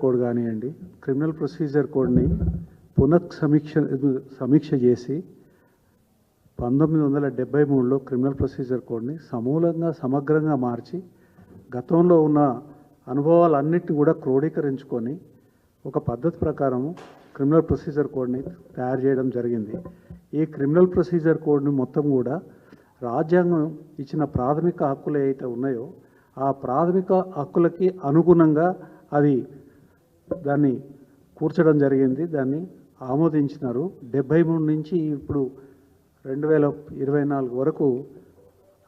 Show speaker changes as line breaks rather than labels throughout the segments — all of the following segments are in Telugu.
కోడ్ కానివ్వండి క్రిమినల్ ప్రొసీజర్ కోడ్ని పునఃసమీక్ష సమీక్ష చేసి పంతొమ్మిది వందల డెబ్బై మూడులో క్రిమినల్ ప్రొసీజర్ కోడ్ని సమూలంగా సమగ్రంగా మార్చి గతంలో ఉన్న అనుభవాలన్నిటిని కూడా క్రోడీకరించుకొని ఒక పద్ధతి ప్రకారం క్రిమినల్ ప్రొసీజర్ కోడ్ని తయారు చేయడం జరిగింది. ఈ క్రిమినల్ ప్రొసీజర్ కోడ్ని మొత్తం కూడా రాజ్యాంగం ఇచ్చిన ప్రాథమిక హక్కులు ఏవైతే ఉన్నాయో ఆ ప్రాథమిక హక్కులకి అనుగుణంగా అది దాన్ని కూర్చడం జరిగింది. దాన్ని ఆమోదించినారు. డెబ్భై మూడు నుంచి ఇప్పుడు రెండు వేల ఇరవై నాలుగు వరకు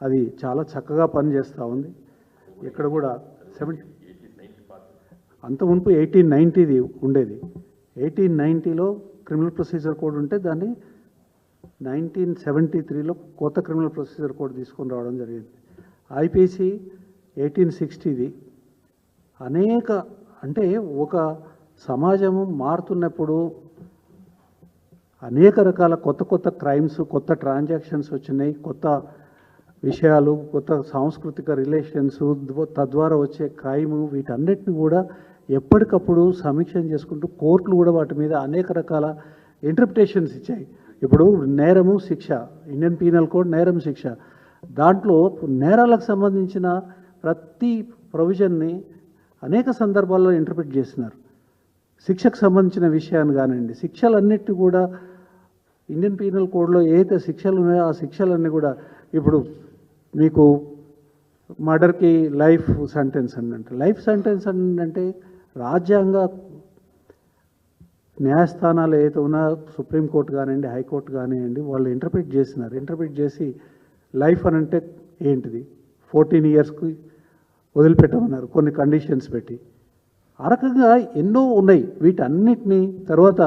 అది చాలా చక్కగా పనిచేస్తూ ఉంది. ఇక్కడ కూడా సెవెంటీ అంత మునుపు ఎయిటీన్ నైంటీది ఉండేది. ఎయిటీన్ నైంటీలో క్రిమినల్ ప్రొసీజర్ కోడ్ ఉంటే దాన్ని నైన్టీన్ సెవెంటీ త్రీలో కొత్త క్రిమినల్ ప్రొసీజర్ కోడ్ తీసుకొని రావడం జరిగింది. ఐపీసీ ఎయిటీన్ సిక్స్టీది అనేక అంటే ఒక సమాజము మారుతున్నప్పుడు అనేక రకాల కొత్త కొత్త క్రైమ్స్ కొత్త ట్రాన్సాక్షన్స్ వచ్చినాయి కొత్త విషయాలు కొత్త సాంస్కృతిక రిలేషన్స్ తద్వారా వచ్చే క్రైమ్ వీటన్నిటిని కూడా ఎప్పటికప్పుడు సమీక్ష చేసుకుంటూ కోర్టులు కూడా వాటి మీద అనేక రకాల ఇంటర్ప్రిటేషన్స్ ఇచ్చాయి. ఇప్పుడు నేరము శిక్ష ఇండియన్ పీనల్ కోడ్ నేరం శిక్ష. దాంట్లో నేరాలకు సంబంధించిన ప్రతి ప్రొవిజన్ని అనేక సందర్భాల్లో ఇంటర్ప్రిట్ చేస్తున్నారు శిక్షకు సంబంధించిన విషయాన్ని కానివ్వండి శిక్షలన్నిటి కూడా ఇండియన్ పీనల్ కోడ్లో ఏదైతే శిక్షలు ఉన్నాయో ఆ శిక్షలన్నీ కూడా ఇప్పుడు మీకు మర్డర్కి లైఫ్ సెంటెన్స్ అని అంటే లైఫ్ సెంటెన్స్ అంటే రాజ్యాంగ న్యాయస్థానాలు ఏదైతే ఉన్నా సుప్రీంకోర్టు కానివ్వండి హైకోర్టు కానివ్వండి వాళ్ళు ఇంటర్ప్రిట్ చేసినారు. ఇంటర్ప్రిట్ చేసి లైఫ్ అని అంటే ఏంటిది ఫోర్టీన్ ఇయర్స్కి వదిలిపెట్టమన్నారు. కొన్ని కండిషన్స్ పెట్టి. ఆ రకంగా ఎన్నో ఉన్నాయి. వీటన్నిటినీ తర్వాత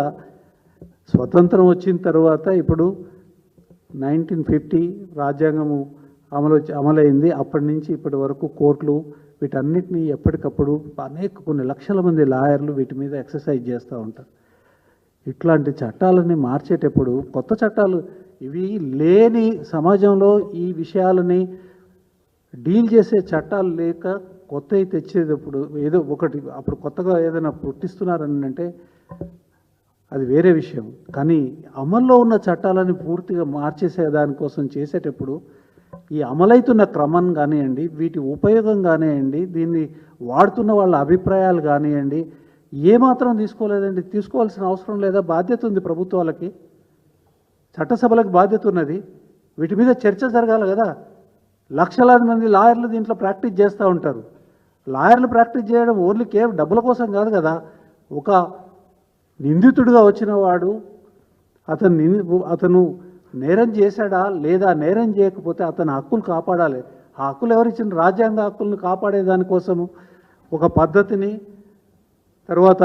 స్వతంత్రం వచ్చిన తర్వాత ఇప్పుడు నైన్టీన్ ఫిఫ్టీ రాజ్యాంగము అమలు అమలైంది. అప్పటి నుంచి ఇప్పటి వరకు కోర్టులు వీటన్నిటినీ ఎప్పటికప్పుడు అనేక కొన్ని లక్షల మంది లాయర్లు వీటి మీద ఎక్సర్సైజ్ చేస్తూ ఉంటారు. ఇట్లాంటి చట్టాలని మార్చేటప్పుడు కొత్త చట్టాలు ఇవి లేని సమాజంలో ఈ విషయాలని డీల్ చేసే చట్టాలు లేక కొత్తవి తెచ్చేటప్పుడు ఏదో ఒకటి అప్పుడు కొత్తగా ఏదైనా పుట్టిస్తున్నారని అంటే అది వేరే విషయం. కానీ అమల్లో ఉన్న చట్టాలని పూర్తిగా మార్చేసే దానికోసం చేసేటప్పుడు ఈ అమలైతున్న క్రమం కానివ్వండి వీటి ఉపయోగం కానివ్వండి దీన్ని వాడుతున్న వాళ్ళ అభిప్రాయాలు కానివ్వండి ఏమాత్రం తీసుకోలేదండి. తీసుకోవాల్సిన అవసరం లేదా? బాధ్యత ఉంది ప్రభుత్వాలకి. చట్టసభలకు బాధ్యత ఉన్నది. వీటి మీద చర్చ జరగాలి కదా. లక్షలాది మంది లాయర్లు దీంట్లో ప్రాక్టీస్ చేస్తూ ఉంటారు. లాయర్లు ప్రాక్టీస్ చేయడం ఓన్లీ కేవలం డబ్బుల కోసం కాదు కదా. ఒక నిందితుడిగా వచ్చిన వాడు అతను నింది అతను నేరం చేశాడా లేదా నేరం చేయకపోతే అతని హక్కులు కాపాడాలి. ఆ హక్కులు ఎవరిచ్చిన? రాజ్యాంగ హక్కులను కాపాడే దానికోసము ఒక పద్ధతిని తర్వాత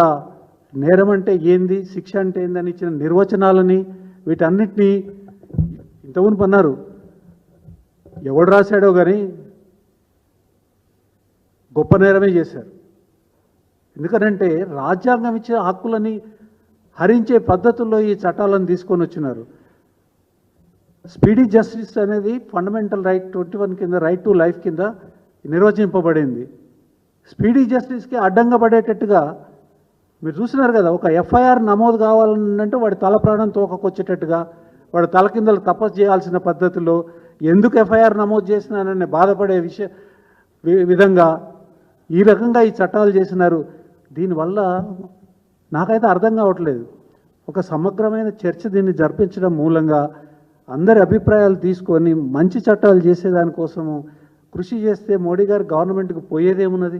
నేరం అంటే ఏంది? శిక్ష అంటే ఏందని ఇచ్చిన నిర్వచనాలని వీటన్నిటినీ ఇంతకుముందు అన్నారు. ఎవడు రాశాడో కానీ గొప్ప నేరమే చేశారు. ఎందుకనంటే రాజ్యాంగం ఇచ్చే హక్కులని హరించే పద్ధతుల్లో ఈ చట్టాలను తీసుకొని వచ్చినారు. స్పీడీ జస్టిస్ అనేది ఫండమెంటల్ రైట్ ట్వంటీ వన్ కింద రైట్ టు లైఫ్ కింద నిర్వచింపబడింది. స్పీడీ జస్టిస్కి అడ్డంగా పడేటట్టుగా మీరు చూసినారు కదా ఒక ఎఫ్ఐఆర్ నమోదు కావాలంటే వాడి తల ప్రాణం తోకకొచ్చేటట్టుగా వాడు తల కిందలు తపస్సు చేయాల్సిన పద్ధతిలో ఎందుకు ఎఫ్ఐఆర్ నమోదు చేసినానని బాధపడే విషయ విధంగా ఈ రకంగా ఈ చట్టాలు చేసినారు. దీనివల్ల నాకైతే అర్థం కావట్లేదు. ఒక సమగ్రమైన చర్చ దీన్ని జరిపించడం మూలంగా అందరి అభిప్రాయాలు తీసుకొని మంచి చట్టాలు చేసేదానికోసము కృషి చేస్తే మోడీ గారు గవర్నమెంట్కి పోయేదేమున్నది?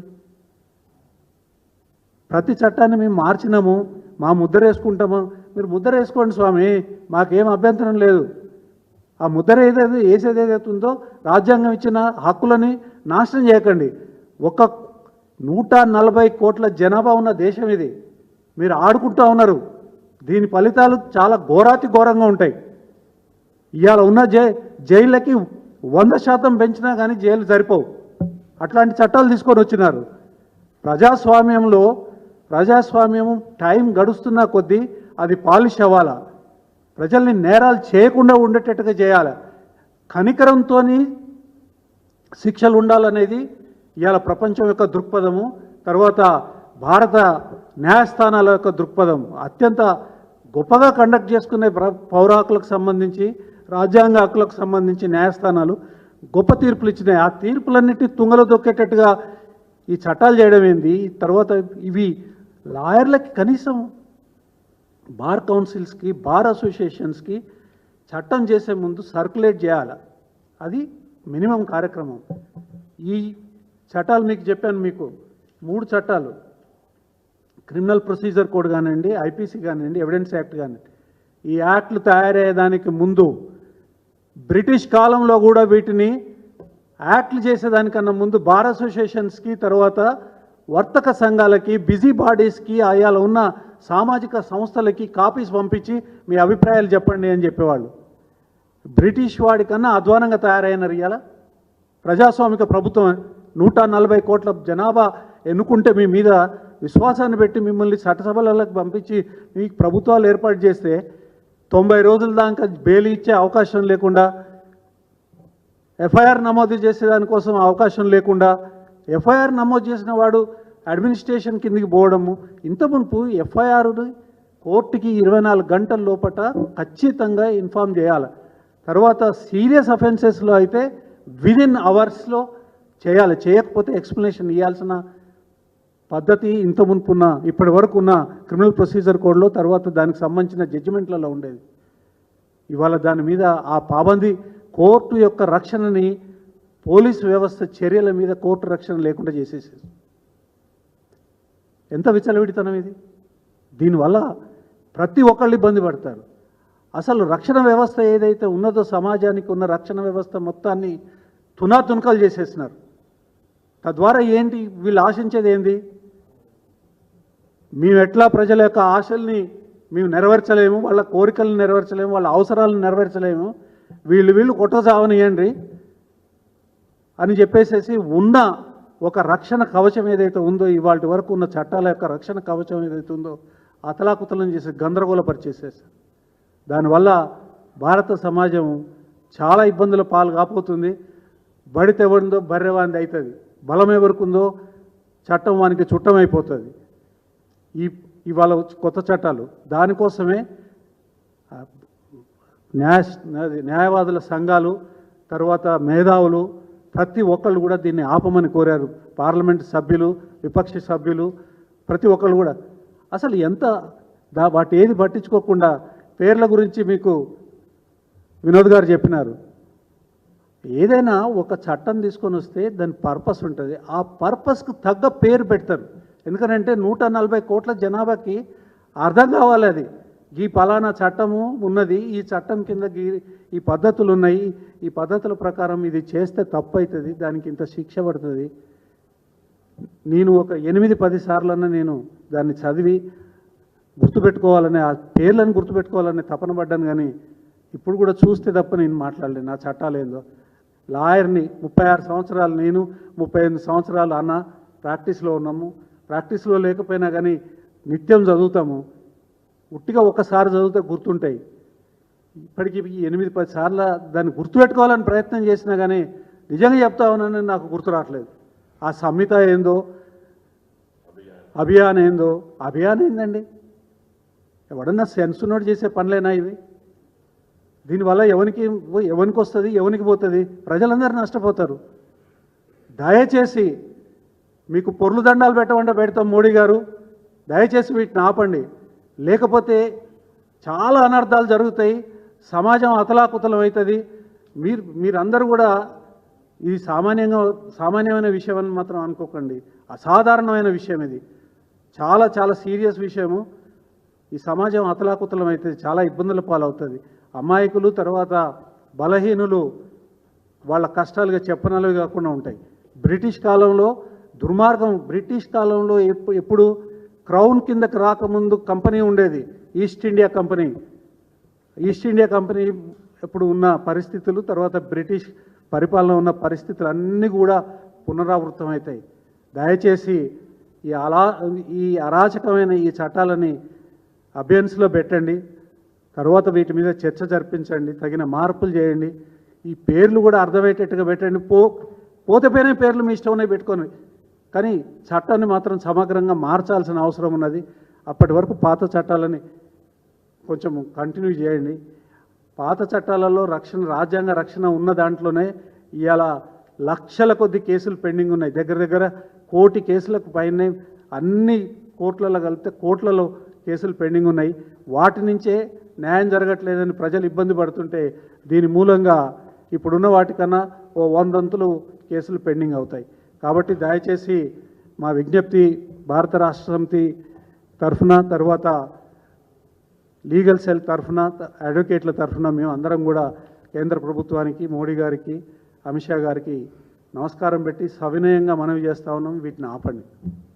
ప్రతి చట్టాన్ని మేము మార్చినాము మా ముద్ర వేసుకుంటాము? మీరు ముద్ర వేసుకోండి స్వామి మాకేం అభ్యంతరం లేదు. ఆ ముద్ర ఏదైతే వేసేది ఏదైతే ఉందో రాజ్యాంగం ఇచ్చిన హక్కులని నాశనం చేయకండి. ఒక నూట నలభై కోట్ల జనాభా ఉన్న దేశం ఇది. మీరు ఆడుకుంటూ ఉన్నారు. దీని ఫలితాలు చాలా ఘోరాతి ఘోరంగా ఉంటాయి. ఇవాళ ఉన్న జై జైళ్ళకి వంద శాతం పెంచినా కానీ జైలు సరిపోవు. అట్లాంటి చట్టాలు తీసుకొని వచ్చినారు. ప్రజాస్వామ్యంలో ప్రజాస్వామ్యం టైం గడుస్తున్న కొద్దీ అది పాలిష్ అవ్వాలా? ప్రజల్ని నేరాలు చేయకుండా ఉండేటట్టుగా చేయాలి? కనికరంతో శిక్షలు ఉండాలనేది ఇవాళ ప్రపంచం యొక్క దృక్పథము తర్వాత భారత న్యాయస్థానాల యొక్క దృక్పథం అత్యంత గొప్పగా కండక్ట్ చేసుకునే పౌర హక్కులకు సంబంధించి రాజ్యాంగ హక్కులకు సంబంధించి న్యాయస్థానాలు గొప్ప తీర్పులు ఇచ్చినాయి. ఆ తీర్పులన్నిటి తుంగలో దొక్కేటట్టుగా ఈ చట్టాలు చేయడం ఏంది? తర్వాత ఇవి లాయర్లకి కనీసం బార్ కౌన్సిల్స్కి బార్ అసోసియేషన్స్కి చట్టం చేసే ముందు సర్క్యులేట్ చేయాలి. అది మినిమం కార్యక్రమం. ఈ చట్టాలు మీకు చెప్పాను మీకు. మూడు చట్టాలు. క్రిమినల్ ప్రొసీజర్ కోడ్ కానివ్వండి ఐపీసీ కానివ్వండి ఎవిడెన్స్ యాక్ట్ కానివ్వండి. ఈ యాక్ట్లు తయారయ్యేదానికి ముందు బ్రిటిష్ కాలంలో కూడా వీటిని యాక్ట్లు చేసేదానికన్నా ముందు బార్ అసోసియేషన్స్కి తర్వాత వర్తక సంఘాలకి బిజీ బాడీస్కి అయాల ఉన్న సామాజిక సంస్థలకి కాపీస్ పంపించి మీ అభిప్రాయాలు చెప్పండి అని చెప్పేవాళ్ళు. బ్రిటిష్ వాడి కన్నా అధ్వానంగా తయారైనారు ఇవాళ ప్రజాస్వామిక ప్రభుత్వం నూట నలభై కోట్ల జనాభా ఎన్నుకుంటే మీ మీద విశ్వాసాన్ని పెట్టి మిమ్మల్ని చట్టసభలకు పంపించి మీకు ప్రభుత్వాలు ఏర్పాటు చేస్తే తొంభై రోజుల దాకా బెయిల్ ఇచ్చే అవకాశం లేకుండా ఎఫ్ఐఆర్ నమోదు చేసే దానికోసం అవకాశం లేకుండా ఎఫ్ఐఆర్ నమోదు చేసిన వాడు అడ్మినిస్ట్రేషన్ కిందికి పోవడము. ఇంత మునుపు ఎఫ్ఐఆర్ని కోర్టుకి ఇరవై నాలుగు గంటల లోపల ఖచ్చితంగా ఇన్ఫామ్ చేయాలి. తర్వాత సీరియస్ అఫెన్సెస్లో అయితే విదిన్ అవర్స్లో చేయాలి. చేయకపోతే ఎక్స్ప్లెనేషన్ ఇవ్వాల్సిన పద్ధతి ఇంత మునుపున్న ఇప్పటి వరకు ఉన్న క్రిమినల్ ప్రొసీజర్ కోడ్లో తర్వాత దానికి సంబంధించిన జడ్జిమెంట్లలో ఉండేది. ఇవాళ దాని మీద ఆ పాబంది కోర్టు యొక్క రక్షణని పోలీసు వ్యవస్థ చర్యల మీద కోర్టు రక్షణ లేకుండా చేసేసేది. ఎంత విచలవిడితనం ఇది? దీనివల్ల ప్రతి ఒక్కళ్ళు ఇబ్బంది పడతారు. అసలు రక్షణ వ్యవస్థ ఏదైతే ఉన్నదో సమాజానికి ఉన్న రక్షణ వ్యవస్థ మొత్తాన్ని తునాతునకలు చేసేసినారు. తద్వారా ఏంటి? వీళ్ళు ఆశించేది ఏంది? మేము ఎట్లా ప్రజల యొక్క ఆశల్ని మేము నెరవేర్చలేము వాళ్ళ కోరికలను నెరవేర్చలేము వాళ్ళ అవసరాలను నెరవేర్చలేము వీళ్ళు వీళ్ళు కొట్టసావనియండి అని చెప్పేసేసి ఉన్న ఒక రక్షణ కవచం ఏదైతే ఉందో ఇవాళ వరకు ఉన్న చట్టాల యొక్క రక్షణ కవచం ఏదైతే ఉందో అతలాకుతలం చేసి గందరగోళపరిచేసేసారు దానివల్ల భారత సమాజం చాలా ఇబ్బందుల పాలు కాపోతుంది బడితే ఎవరిందో బర్రెవాంది అవుతుంది బలం ఎవరికిందో చట్టం వానికి చుట్టమైపోతుంది. ఈ ఇవాళ కొత్త చట్టాలు. దానికోసమే న్యాయ న్యాయవాదుల సంఘాలు తర్వాత మేధావులు ప్రతి ఒక్కళ్ళు కూడా దీన్ని ఆపమని కోరారు. పార్లమెంట్ సభ్యులు విపక్ష సభ్యులు ప్రతి ఒక్కళ్ళు కూడా. అసలు ఎంత దా వాటి ఏది పట్టించుకోకుండా పేర్ల గురించి మీకు వినోద్ గారు చెప్పినారు. ఏదైనా ఒక చట్టం తీసుకొని వస్తే దాని పర్పస్ ఉంటుంది. ఆ పర్పస్కు తగ్గ పేరు పెడతారు. ఎందుకంటే నూట నలభై కోట్ల జనాభాకి అర్థం కావాలి అది. ఈ పలానా చట్టము ఉన్నది ఈ చట్టం కింద ఈ పద్ధతులు ఉన్నాయి ఈ పద్ధతుల ప్రకారం ఇది చేస్తే తప్పు అవుతుంది దానికి ఇంత శిక్ష పడుతుంది. నేను ఒక ఎనిమిది పది సార్లన్నా నేను దాన్ని చదివి గుర్తుపెట్టుకోవాలని ఆ పేర్లను గుర్తుపెట్టుకోవాలని తపన పడ్డాను కానీ ఇప్పుడు కూడా చూస్తే తప్ప నేను మాట్లాడలేను నా చట్టాలు ఏందో. లాయర్ని ముప్పై ఆరు సంవత్సరాలు నేను ముప్పై ఎనిమిది సంవత్సరాలు అన్న ప్రాక్టీస్లో ఉన్నాము. ప్రాక్టీస్లో లేకపోయినా కానీ నిత్యం చదువుతాము. ఉట్టిగా ఒక్కసారి చదివితే గుర్తుంటాయి. ఇప్పటికీ ఎనిమిది పది సార్లు దాన్ని గుర్తుపెట్టుకోవాలని ప్రయత్నం చేసినా కానీ నిజంగా చెప్తా ఉన్నానని నాకు గుర్తు రావట్లేదు. ఆ సంహిత ఏందో అభియాన్ ఏందో అభియాన్ ఏందండి? ఎవడన్నా సెన్స్ ఉన్నోడు చేసే పనులేనా ఇవి? దీనివల్ల ఎవరికి ఎవరికి వస్తుంది ఎవరికి పోతుంది? ప్రజలందరూ నష్టపోతారు. దయచేసి మీకు పొర్లు దండాలు పెట్టమంటే పెడతాం మోడీ గారు. దయచేసి వీటిని ఆపండి. లేకపోతే చాలా అనర్థాలు జరుగుతాయి సమాజం అతలాకుతలం అవుతుంది మీరు మీరందరూ కూడా ఇది సామాన్యంగా సామాన్యమైన విషయం అని మాత్రం అనుకోకండి. అసాధారణమైన విషయం ఇది. చాలా చాలా సీరియస్ విషయము. ఈ సమాజం అతలాకుతలం అవుతుంది చాలా ఇబ్బందుల పాలవుతుంది. అమాయకులు తర్వాత బలహీనులు వాళ్ళ కష్టాలుగా చెప్పనలవి కాకుండా ఉంటాయి. బ్రిటిష్ కాలంలో దుర్మార్గం బ్రిటిష్ కాలంలో ఎప్పుడు క్రౌన్ కిందకి రాకముందు కంపెనీ ఉండేది East India Company. East India Company ఇప్పుడు ఉన్న పరిస్థితులు తర్వాత బ్రిటిష్ పరిపాలన ఉన్న పరిస్థితులు అన్నీ కూడా పునరావృతం అవుతాయి దయచేసి ఈ అలా ఈ అరాచకమైన ఈ చట్టాలని అభ్యన్స్లో పెట్టండి తర్వాత వీటి మీద చర్చ జరిపించండి తగిన మార్పులు చేయండి. ఈ పేర్లు కూడా అర్థమయ్యేటట్టుగా పెట్టండి. పో పోతే పేర్లు మీ ఇష్టం పెట్టుకోండి కానీ చట్టాన్ని మాత్రం సమగ్రంగా మార్చాల్సిన అవసరం ఉన్నది. అప్పటి వరకు పాత చట్టాలని కొంచెం కంటిన్యూ చేయండి. పాత చట్టాలలో రక్షణ రాజ్యాంగ రక్షణ ఉన్న దాంట్లోనే ఇవాళ లక్షల కొద్ది కేసులు పెండింగ్ ఉన్నాయి. దగ్గర దగ్గర కోటి కేసులకు పైనే అన్ని కోట్లలో కలిపితే కోట్లలో కేసులు పెండింగ్ ఉన్నాయి. వాటి నుంచే న్యాయం జరగట్లేదని ప్రజలు ఇబ్బంది పడుతుంటే దీని మూలంగా ఇప్పుడున్న వాటికన్నా ఓ వందంతులు కేసులు పెండింగ్ అవుతాయి. కాబట్టి దయచేసి మా విజ్ఞప్తి భారత రాష్ట్ర సమితి తరఫున తర్వాత లీగల్ సెల్ తరఫున అడ్వకేట్ల తరఫున మేము అందరం కూడా కేంద్ర ప్రభుత్వానికి మోడీ గారికి అమిత్ షా గారికి నమస్కారం పెట్టి సవినయంగా మనవి చేస్తా ఉన్నాం. వీటిని ఆపండి.